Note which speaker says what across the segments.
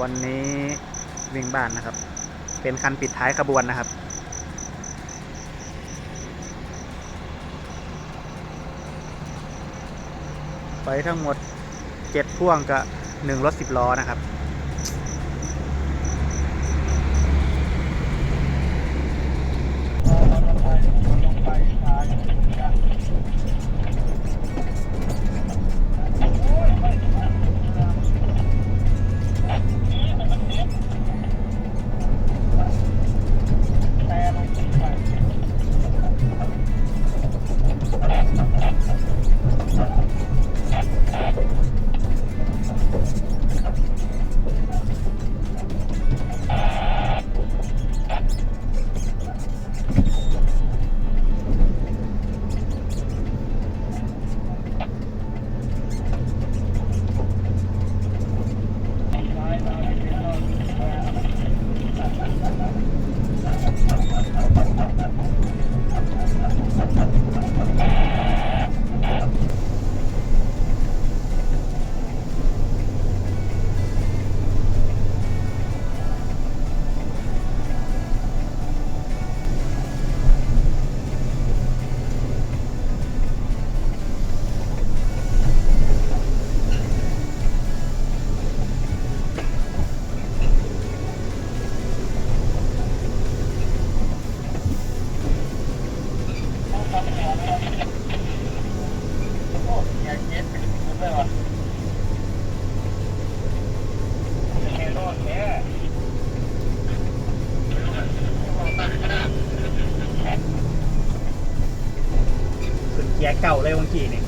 Speaker 1: วันนี้วิ่งบ้านนะครับ เป็นคันปิดท้ายขบวนนะครับ ไปทั้งหมดเจ็ดพ่วงกับหนึ่งรถสิบล้อนะครับ เก่าเลยบางที
Speaker 2: เนี่ย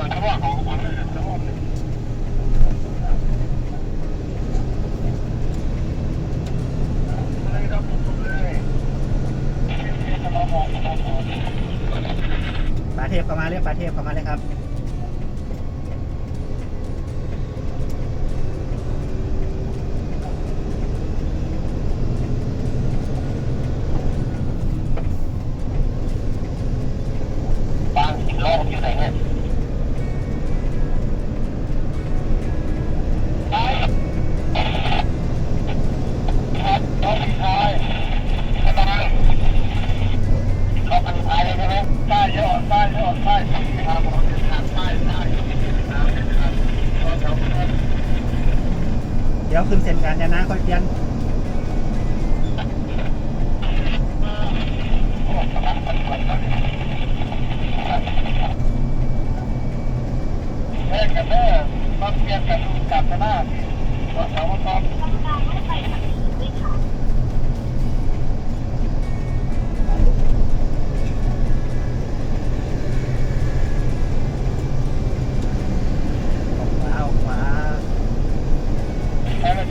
Speaker 2: ปเาเล
Speaker 1: ทา
Speaker 2: ปเทพเข้ามาเรียกปาเทพเข้ามาเลยครับ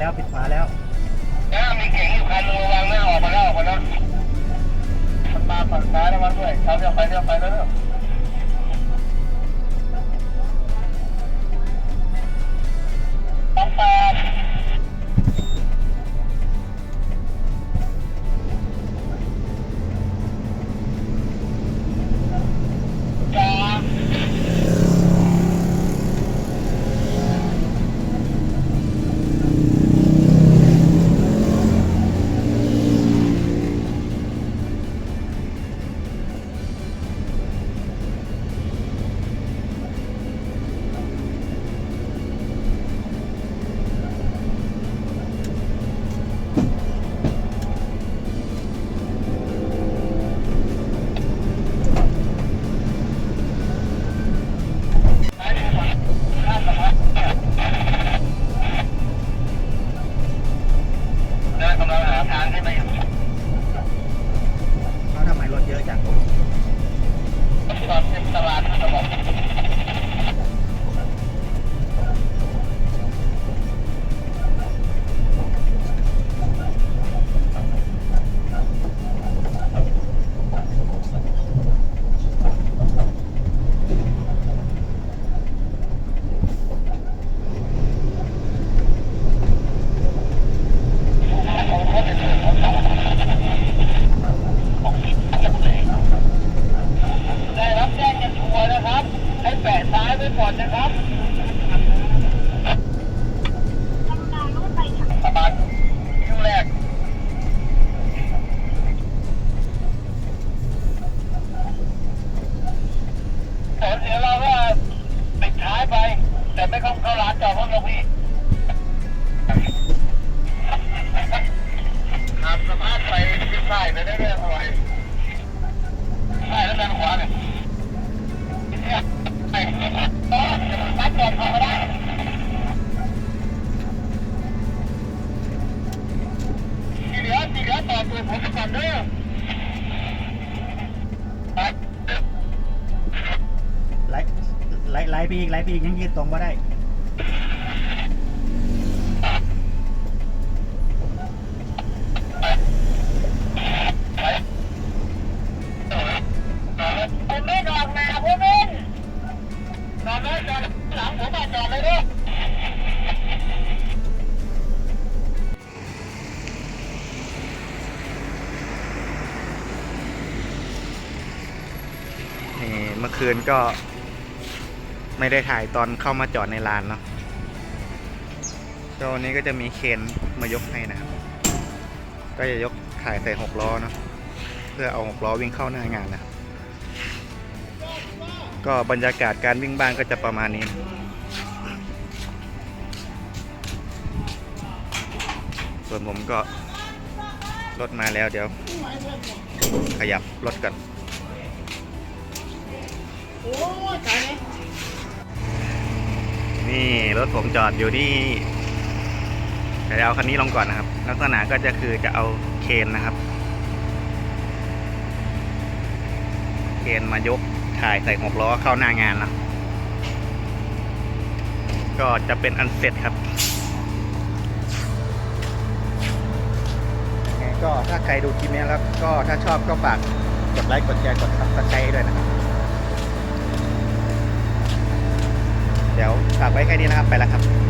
Speaker 1: แล้ว
Speaker 2: ปิด
Speaker 1: ฝาแล้วแล้ว
Speaker 2: มีเก่งอยู่คันนึงระวังหน้าออกมาแล้วออกมาแล้วมันมาฝั่งซ้ายระวังด้วยเขาเลี้ยวไปเลี้ยวไปแล้วเนอะสองแป ผมก่อนเด้อไปไล่ไล่ไล่
Speaker 1: พี่อีกไล่พี่อีกยังยืดตรงมาได้
Speaker 2: ผมไม่นอนมาผมไม่นอนเลยจอดหลังผมมาจอดเลยเด้อ
Speaker 1: คืนก็ ไม่ได้ถ่ายตอนเข้ามาจอดในลานเนาะก็วันนี้ก็จะมีเคนมายกให้นะครับ ก็จะยกถ่ายใส่หกล้อเนาะเพื่อเอาหกล้อวิ่งเข้าหน้างานนะครับก็บรรยากาศการวิ่งบ้านก็จะประมาณนี้ส่วนผมก็รถมาแล้วเดี๋ยว ขยับรถก่อน นี่รถผมจอดอยู่ที่เดี๋ยวเอาคันนี้ลงก่อนนะครับ ลักษณะก็จะคือจะเอาเคนนะครับ เคนมายกถ่ายใส่หกล้อเข้าหน้างานแล้วก็จะเป็นอันเสร็จครับก็ถ้าใครดูคลิปนี้แล้วก็ถ้าชอบก็ฝากกดไลค์กดแชร์กดซับสไครต์ด้วยนะครับ เดี๋ยวฝากไว้แค่นี้นะครับไปแล้วครับ